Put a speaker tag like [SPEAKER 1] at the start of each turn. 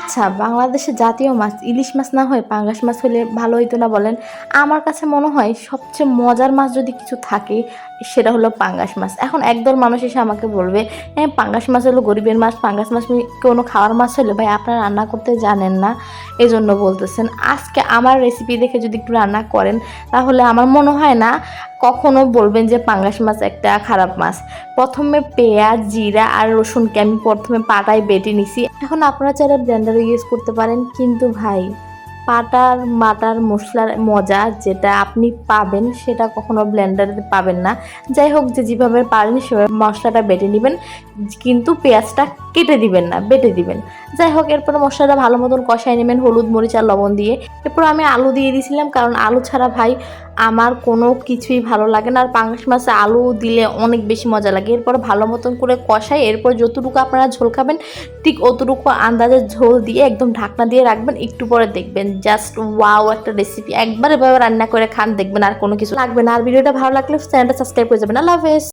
[SPEAKER 1] আচ্ছা বাংলাদেশের জাতীয় মাছ, ইলিশ মাছ না হয় পাঙ্গাস মাছ হলে ভালো হইতো না বলেন। আমার কাছে মনে হয় সবচেয়ে মজার মাছ যদি কিছু থাকে, সেটা হলো পাঙ্গাস মাছ। এখন একদল মানুষ এসে আমাকে বলবে হ্যাঁ পাঙ্গাস মাছ হলো গরিবের মাছ, পাঙ্গাস মাছ কোনো খাওয়ার মাছ হলে? ভাই, আপনারা রান্না করতে জানেন না, এজন্য বলতেছেন। আজকে আমার রেসিপি দেখে যদি একটু রান্না করেন, তাহলে আমার মনে হয় না কখনো বলবেন যে পাঙ্গাস মাছ একটা খারাপ মাছ? প্রথমে পেঁয়াজ, জিরা আর রসুনকে আমি প্রথমে পাটায় বেটে নিছি। এখন আপনারা চাইলে ব্লেন্ডারে ইউজ করতে পারেন, কিন্তু ভাই পাটার মাটার মশলার মজা যেটা আপনি পাবেন, সেটা কখনো ব্লেন্ডারে পাবেন না। যাই হোক, যে যেভাবে পারেন, সেভাবে মশলাটা বেটে নেবেন। কিন্তু পেঁয়াজটা কেটে দিবেন না, বেটে দিবেন। যাই হোক, এরপর মশলাটা ভালো মতন কষাই নেবেন, হলুদ, মরিচ আর লবণ দিয়ে। এরপর আমি আলু দিয়ে দিয়েছিলাম, কারণ আলু ছাড়া ভাই আমার কোনো কিছুই ভালো লাগে না। আর পাঙ্গাস মাছে আলু দিলে অনেক বেশি মজা লাগে। এরপর ভালো মতন করে কষাই এরপর যতটুকু আপনারা ঝোল খাবেন ঠিক অতটুকু আন্দাজে ঝোল দিয়ে একদম ঢাকনা দিয়ে রাখবেন, একটু পরে দেখবেন। জাস্ট ওয়াও একটা রেসিপি একবার এভাবে রান্না করে খান, দেখবেন আর কোনো কিছু লাগবে না। আর ভিডিওটা ভালো লাগলে চ্যানেলটা সাবস্ক্রাইব করে যাবেন। আল্লাহ হাফেজ।